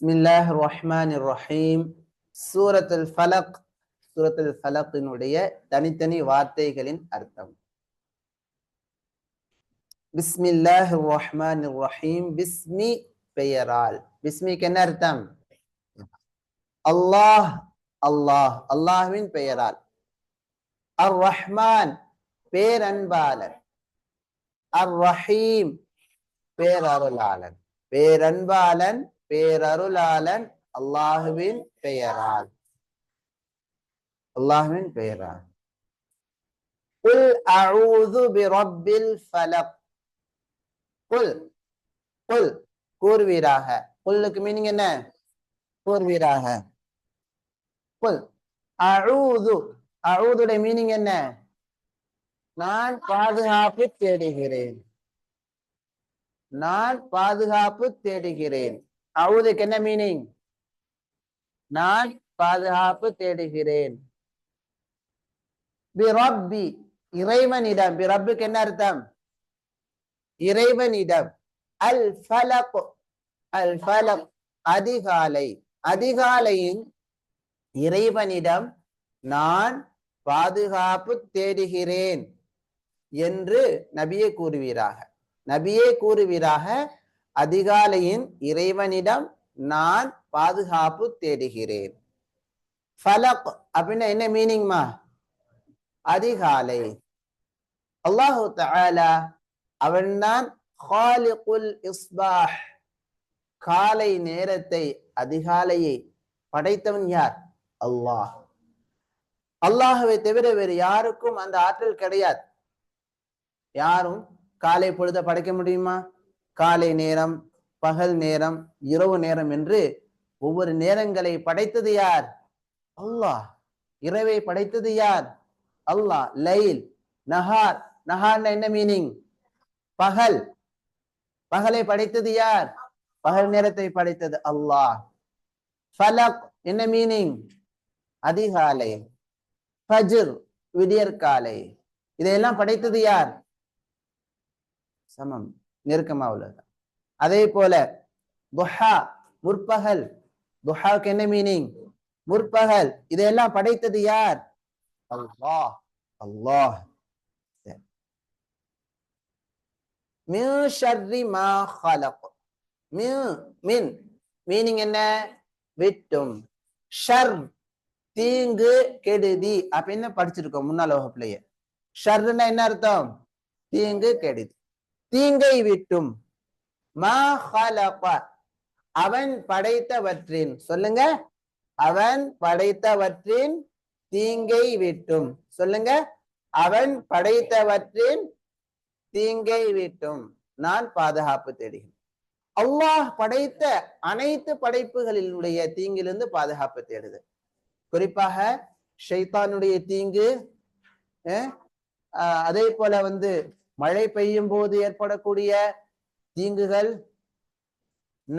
பிஸ்மில்லாஹ் ரஹ்மான் ரஹீம் சூரத்துல் ஃபலக் சூரத்துல் ஃபலக்கினுடைய தனித்தனி வார்த்தைகளின் அர்த்தம் பிஸ்மில்லாஹ் ரஹ்மான் ரஹீம் பிஸ்மி பெயரால் பிஸ்மிக்கு என்ன அர்த்தம் அல்லாஹ் அல்லாஹ் அல்லாஹ்வின் பெயரால் அர் ரஹ்மான் பேரன்பாளர் அர் ரஹீம் பேரருளாளன் பேரன்பாளன் பேரருளாளன் அல்லாஹுவின் பெயரால். அல்லாஹுவின் பெயரால். குல் அஊது பிரப்பில் ஃபலக். குல் குல். கூறுவீராக. குல்லுக்கு மீனிங் என்ன? கூறுவீராக. குல் அஊது. அஊதுடைய மீனிங் என்ன? நான் பாதுகாப்பு தேடுகிறேன். நான் பாதுகாப்பு தேடுகிறேன். அவுதுக்கு என்ன மீனிங் நான் பாதுகாப்பு தேடுகிறேன். பிரப்பி இறைவனிடம். பிரப்புக்கு என்ன அர்த்தம்? இறைவனிடம். அல் ஃபலக் அல் ஃபலக் அதிகாலை. அதிகாலையின் இறைவனிடம் நான் பாதுகாப்பு தேடுகிறேன் என்று நபியை கூறுவீராக. நபியை கூறுவீராக அதிகாலையின் இறைவனிடம் நான் பாதுகாப்பு தேடுகிறேன். ஃபலக் அப்படின்னா என்ன மீனிங்மா அதிகாலை. அல்லாஹு தாலா அவன்தான் ஹாலிகுல் இஸ்பாஹ் காலை நேரத்தை அதிகாலையை படைத்தவன் யார்? அல்லாஹ். அல்லாஹுவை தவிர வேறு யாருக்கும் அந்த ஆற்றல் கிடையாது. யாரும் காலை பொழுத படைக்க முடியுமா? காலை நேரம் பகல் நேரம் இரவு நேரம் என்று ஒவ்வொரு நேரங்களை படைத்தது யார்? அல்லாஹ். இரவை படைத்தது யார்? அல்லாஹ். லைல் நஹார். நஹார்னா என்ன மீனிங் பகல். பகலை படைத்தது யார்? பகல் நேரத்தை படைத்தது அல்லாஹ். ஃபலக் என்ன மீனிங் அதிகாலை. ஃபஜ்ர் விடியற்காலை. இதையெல்லாம் படைத்தது யார்? சமம். நெருக்கமா உள்ளது. அதே போல துஹா முற்பகல். துஹாவுக்கு என்ன மீனிங் முற்பகல். இதையெல்லாம் படைத்தது யார்? அல்லாஹ். அல்லாஹ். மின் மீனிங் என்ன? விட்டும். ஷர் தீங்கு கெடுதி. அப்படின்னு படிச்சிருக்கோம் முன்னாள் வகுப்புலயே? ஷர்னா என்ன அர்த்தம்? தீங்கு கெடுதி. தீங்கை விட்டும் மா அவன் படைத்தவற்றின் சொல்லுங்க. அவன் படைத்தவற்றின் தீங்கை விட்டும் சொல்லுங்க. அவன் படைத்தவற்றின் தீங்கை விட்டும் நான் பாதுகாப்பு தேடுகிறேன். அல்லாஹ் படைத்த அனைத்து படைப்புகளினுடைய தீங்கிலிருந்து பாதுகாப்பு தேடுது. குறிப்பாக ஷைத்தானுடைய தீங்கு அதே போல வந்து மழை பெய்யும் போது ஏற்படக்கூடிய தீங்குகள்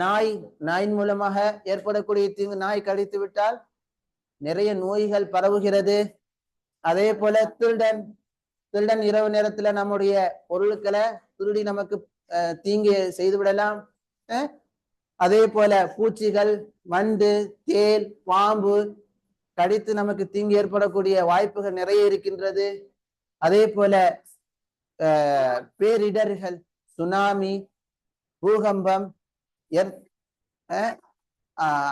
நாய் நாயின் மூலமாக ஏற்படக்கூடிய தீங்கு நாய் கடித்து விட்டால் நிறைய நோய்கள் பரவுகிறது. அதே போல திருடன் திருடன் இரவு நேரத்துல நம்முடைய பொருட்களை திருடி நமக்கு தீங்கு செய்து விடலாம். அதே போல பூச்சிகள் வண்டு தேல் பாம்பு கடித்து நமக்கு தீங்கு ஏற்படக்கூடிய வாய்ப்புகள் நிறைய இருக்கின்றது. அதே போல பேரிடர்கள் சுனாமி பூகம்பம்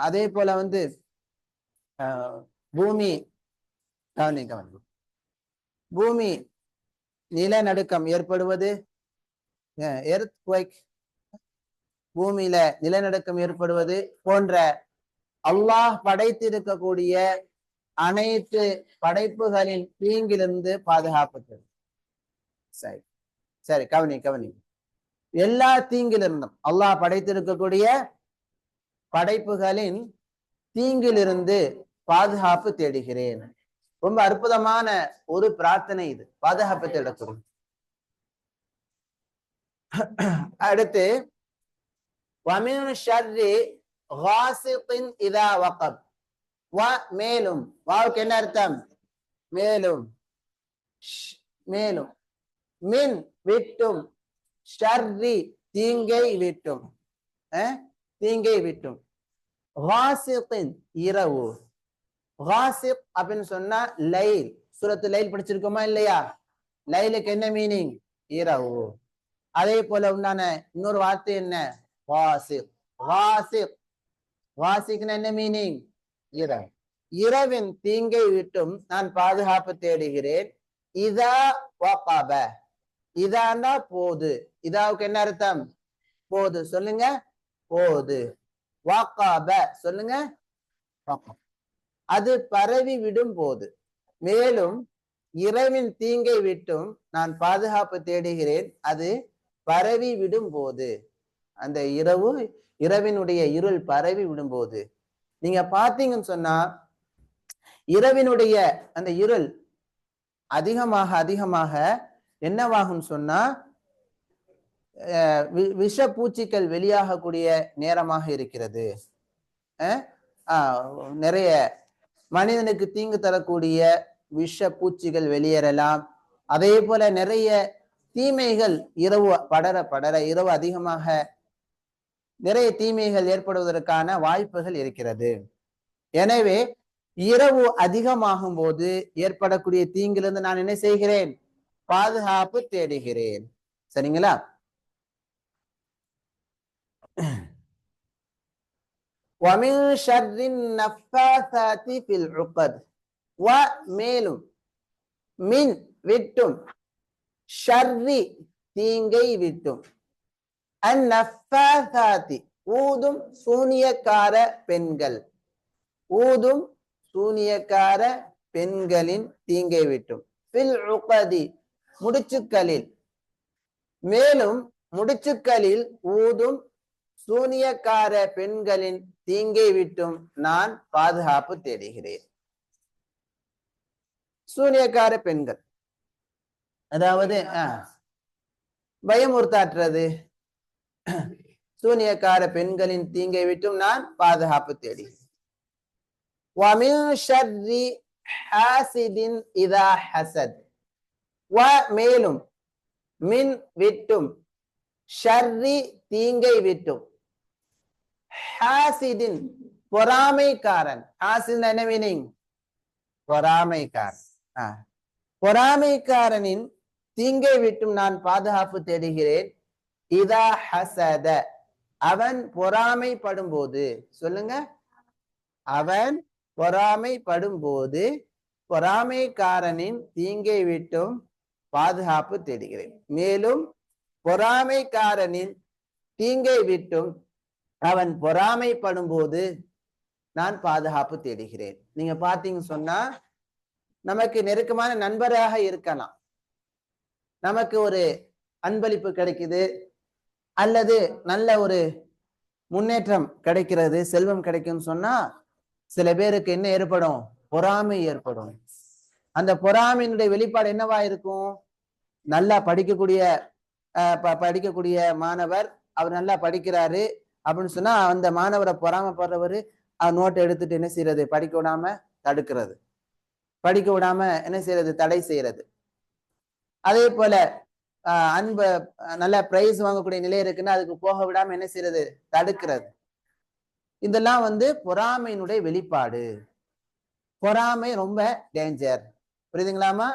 அதே போல வந்து பூமி கவனி கவனி பூமி நிலநடுக்கம் ஏற்படுவது? எர்த் குவைக் பூமியில நிலநடுக்கம் ஏற்படுவது போன்ற அல்லாஹ் படைத்திருக்கக்கூடிய அனைத்து படைப்புகளின் தீங்கிலிருந்து பாதுகாப்பு சரி. சரி கவனி கவனி. எல்லா தீங்கிலிருந்தும் அல்லாஹ் படைத்திருக்கக்கூடிய படைப்புகளின் தீங்கிலிருந்து பாதுகாப்பு தேடுகிறேன். ரொம்ப அற்புதமான ஒரு பிரார்த்தனை இது. பாதுகாப்பு தேடக்கூடிய. அடுத்து மேலும். வாவுக்கு என்ன அர்த்தம்? மேலும். மேலும். மின் விட்டும் ஷர்ரி தீங்கை விட்டும். தீங்கை விட்டும். வாசித்தின் இரவு. வாசிப் அப்படின்னு சொன்னா லைல். சூரத்து லைல் படிச்சிருக்கோமா இல்லையா? லைலுக்கு என்ன மீனிங் இரவு. அதே போல உண்டான இன்னொரு வார்த்தை என்ன? வாசிப் வாசிப் வாசிக்குன்னு என்ன மீனிங் இரவு. இரவின் தீங்கை விட்டும் நான் பாதுகாப்பு தேடுகிறேன். இதா வாப்பாப இதான்னா போது. இதாவுக்கு என்ன அர்த்தம்? போது. சொல்லுங்க. போது. வாக்காப. சொல்லுங்க. அது பரவி விடும் போது. மேலும் இரவின் தீங்கை விட்டும் நான் பாதுகாப்பு தேடுகிறேன். அது பரவி விடும் போது. அந்த இரவு இரவினுடைய இருள் பரவி விடும்போது நீங்க பாத்தீங்கன்னு சொன்னா இரவினுடைய அந்த இருள் அதிகமாக அதிகமாக என்னவாகும் சொன்னா வி- விஷ பூச்சிகள் வெளியாகக்கூடிய நேரமாக இருக்கிறது. நிறைய மனிதனுக்கு தீங்கு தரக்கூடிய விஷ பூச்சிகள் வெளியேறலாம். அதே போல நிறைய தீமைகள் இரவு படர படர இரவு அதிகமாக நிறைய தீமைகள் ஏற்படுவதற்கான வாய்ப்புகள் இருக்கிறது. எனவே இரவு அதிகமாகும் போது ஏற்படக்கூடிய தீங்கிலிருந்து நான் என்ன செய்கிறேன்? பாதுகாப்பு தேடுகிறேன். சரிங்களா? ومن شر விட்டும் ஷர்ரி தீங்கை விட்டும். அந்நஃபாதி ஊதும் சூனியக்கார பெண்கள். ஊதும் சூனியக்கார பெண்களின் தீங்கை விட்டும். பில் உகதி முடிச்சுக்களில் மேலும் முடிச்சுக்களில் ஊதும் சூனியக்கார பெண்களின் தீங்கை விட்டும் நான் பாதுகாப்பு தேடுகிறேன். சூனியக்கார பெண்கள். அதாவது பயமுறுத்தாற்றுறது சூனியக்கார பெண்களின் தீங்கை விட்டும் நான் பாதுகாப்பு தேடி ஹாசிதின் இதா ஹசத். வ மேலும் மின் விட்டும் ஷர்ரி தீங்கை விட்டும். ஹாசிதின் பொறாமைக்காரன். ஹாசின் என்ன மீனிங் பொறாமைக்காரன். பொறாமைக்காரனின் தீங்கை விட்டும் நான் பாதுகாப்பு தேடுகிறேன். இதா ஹசத. அவன் பொறாமைப்படும் போது சொல்லுங்க. அவன் பொறாமைப்படும் போது பொறாமைக்காரனின் தீங்கை விட்டும் பாதுகாப்பு தேடுகிறேன். மேலும் பொறாமைக்காரனின் தீங்கை விட்டும் அவன் பொறாமைப்படும் போது நான் பாதுகாப்பு தேடுகிறேன். நீங்க பாத்தீங்க சொன்னா நமக்கு நெருக்கமான நண்பராக இருக்கலாம். நமக்கு ஒரு அன்பளிப்பு கிடைக்குது அல்லது நல்ல ஒரு முன்னேற்றம் கிடைக்கிறது செல்வம் கிடைக்கும்னு சொன்னா சில பேருக்கு என்ன ஏற்படும்? பொறாமை ஏற்படும். அந்த பொறாமையினுடைய வெளிப்பாடு என்னவா இருக்கும்? நல்லா படிக்கக்கூடிய ப- படிக்கக்கூடிய மாணவர் அவர் நல்லா படிக்கிறாரு அப்படின்னு சொன்னா அந்த மாணவரை பொறாமப்படுறவர் நோட்டை எடுத்துட்டு என்ன செய்யறது? படிக்க விடாம தடுக்கிறது. படிக்க விடாம என்ன செய்யறது? தடை செய்யறது. அதே போல அன்ப நல்ல பிரைஸ் வாங்கக்கூடிய நிலை இருக்குன்னா அதுக்கு போக விடாம என்ன செய்யறது? தடுக்கிறது. இதெல்லாம் வந்து பொறாமையினுடைய வெளிப்பாடு. பொறாமை ரொம்ப டேஞ்சர் புரியுதுங்களாமா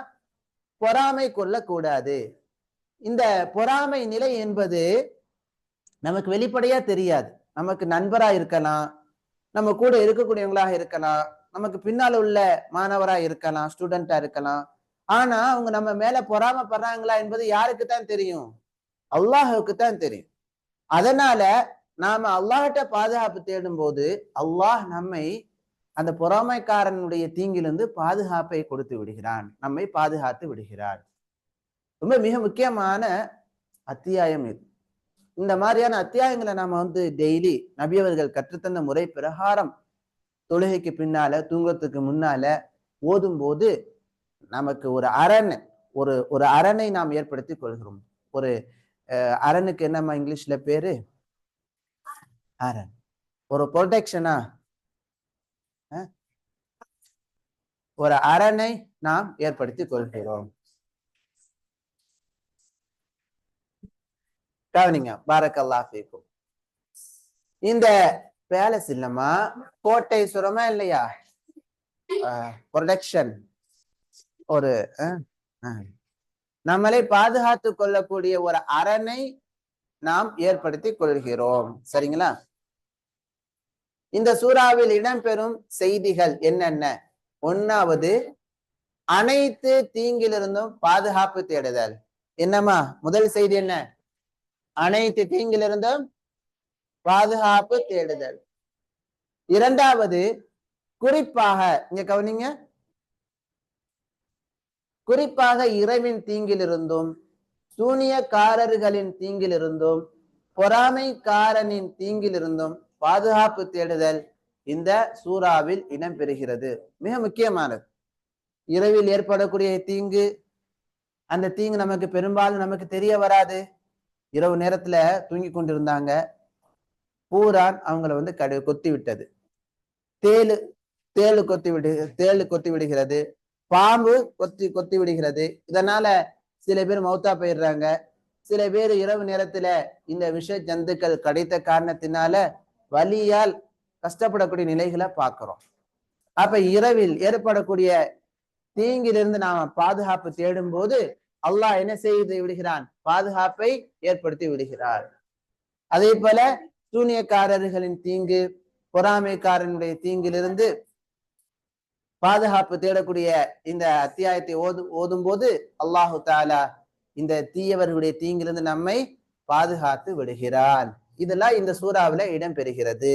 பொறாமை கொள்ளக்கூடாது. இந்த பொறாமை நிலை என்பது நமக்கு வெளிப்படையா தெரியாது. நமக்கு நண்பரா இருக்கலாம். நம்ம கூட இருக்கக்கூடியவங்களாக இருக்கலாம். நமக்கு பின்னால் உள்ள மாணவரா இருக்கலாம் ஸ்டூடெண்டா இருக்கலாம். ஆனா அவங்க நம்ம மேல பொறாமப்படுறாங்களா என்பது யாருக்கு தான் தெரியும்? அல்லாஹுக்கு தான் தெரியும். அதனால நாம அல்லாஹிட்ட பாதுகாப்பு தேடும் போது அல்லாஹ் நம்மை அந்த பொறாமைக்காரனுடைய தீங்கிலிருந்து பாதுகாப்பை கொடுத்து விடுகிறான். நம்மை பாதுகாத்து விடுகிறார். ரொம்ப மிக முக்கியமான அத்தியாயம் இது. இந்த மாதிரியான அத்தியாயங்களை நாம வந்து டெய்லி நபியவர்கள் கற்றுத்தந்த முறை பிரகாரம் தொழுகைக்கு பின்னால தூங்கத்துக்கு முன்னால ஓதும் போது நமக்கு ஒரு அரண் ஒரு ஒரு அரணை நாம் ஏற்படுத்தி கொள்கிறோம். ஒரு அரணுக்கு என்னம்மா இங்கிலீஷ்ல பேரு? அரண். ஒரு ப்ரொடெக்ஷனா ஒரு அரணை நாம் ஏற்படுத்தி கொள்கிறோம். கவனிங்க பாரக்கல்லா ஃபீக்கும். இந்த பேலஸ் இல்லம்மா கோட்டை சுரமா இல்லையா? ப்ரொடக்ஷன் ஒரு நம்மளை பாதுகாத்து கொள்ளக்கூடிய ஒரு அரணை நாம் ஏற்படுத்தி கொள்கிறோம். சரிங்களா? இந்த சூறாவில் இடம்பெறும் செய்திகள் என்னென்ன? ஒன்னாவது அனைத்து தீங்கிலிருந்தும் பாதுகாப்பு தேடுதல். என்னம்மா? முதல் செய்தி என்ன? அனைத்து தீங்கிலிருந்தும் பாதுகாப்பு தேடுதல். இரண்டாவது குறிப்பாக இங்க கவனிங்க. குறிப்பாக இரவின் தீங்கிலிருந்தும் சூனியக்காரர்களின் தீங்கிலிருந்தும் பொறாமைக்காரனின் தீங்கிலிருந்தும் பாதுகாப்பு தேடுதல் இந்த சூறாவில் இடம்பெறுகிறது மிக முக்கியமானது. இரவில் ஏற்படக்கூடிய தீங்கு அந்த தீங்கு நமக்கு பெரும்பாலும் நமக்கு தெரிய வராது. இரவு நேரத்துல தூங்கி கொண்டிருந்தாங்க. பூரான் அவங்கள வந்து கடு கொத்தி விட்டது தேளு தேளு கொத்தி விடு தேளு கொத்தி விடுகிறது பாம்பு கொத்தி கொத்தி விடுகிறது இதனால சில பேர் மௌத்தா போயிடுறாங்க. சில பேர் இரவு நேரத்துல இந்த விஷ ஜந்துக்கள் கிடைத்த காரணத்தினால வலியால் கஷ்டப்படக்கூடிய நிலைகளை பார்க்கிறோம். அப்ப இரவில் ஏற்படக்கூடிய தீங்கிலிருந்து நாம பாதுகாப்பு தேடும் போது அல்லாஹ் என்ன செய்து விடுகிறான்? பாதுகாப்பை ஏற்படுத்தி விடுகிறார். அதே போல சூனியக்காரர்களின் தீங்கு பொறாமைக்காரனுடைய தீங்கிலிருந்து பாதுகாப்பு தேடக்கூடிய இந்த அத்தியாயத்தை ஓது ஓதும் போது அல்லாஹு தாலா இந்த தீயவர்களுடைய தீங்கிலிருந்து நம்மை பாதுகாத்து விடுகிறான் இதெல்லாம் இந்த சூறாவில இடம்பெறுகிறது.